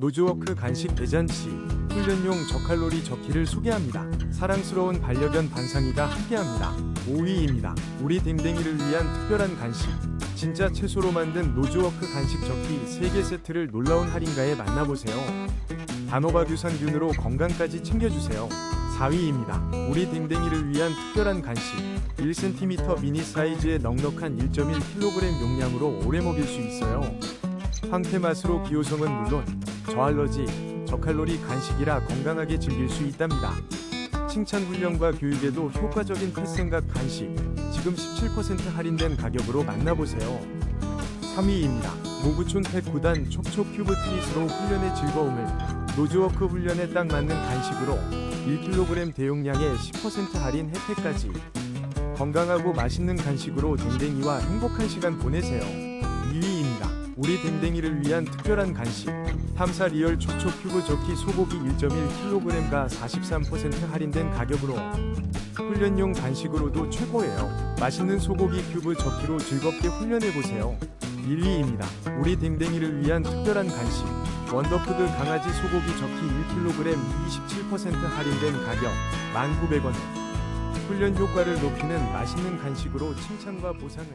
노즈워크 간식 대잔치 훈련용 저칼로리 저키를 소개합니다. 사랑스러운 반려견 반상이가 함께합니다. 5위입니다. 우리 댕댕이를 위한 특별한 간식 진짜 채소로 만든 노즈워크 간식 저키 3개 세트를 놀라운 할인가에 만나보세요. 단호박 유산균으로 건강까지 챙겨주세요. 4위입니다. 우리 댕댕이를 위한 특별한 간식 1cm 미니 사이즈의 넉넉한 1.1kg 용량으로 오래 먹일 수 있어요. 황태 맛으로 기호성은 물론 저알러지, 저칼로리 간식이라 건강하게 즐길 수 있답니다. 칭찬 훈련과 교육에도 효과적인 패생각 간식 지금 17% 할인된 가격으로 만나보세요. 3위입니다. 모구촌 펫 9단 촉촉 큐브 트릿으로 훈련의 즐거움을 노즈워크 훈련에 딱 맞는 간식으로 1kg 대용량에 10% 할인 혜택까지 건강하고 맛있는 간식으로 댕댕이와 행복한 시간 보내세요. 2위입니다. 우리 댕댕이를 위한 특별한 간식 탐사 리얼 촉촉 큐브 저키 소고기 1.1kg가 43% 할인된 가격으로 훈련용 간식으로도 최고예요. 맛있는 소고기 큐브 저키로 즐겁게 훈련해보세요. 1위입니다. 우리 댕댕이를 위한 특별한 간식 원더푸드 강아지 소고기 저키 1kg 27% 할인된 가격 1,900원 훈련 효과를 높이는 맛있는 간식으로 칭찬과 보상을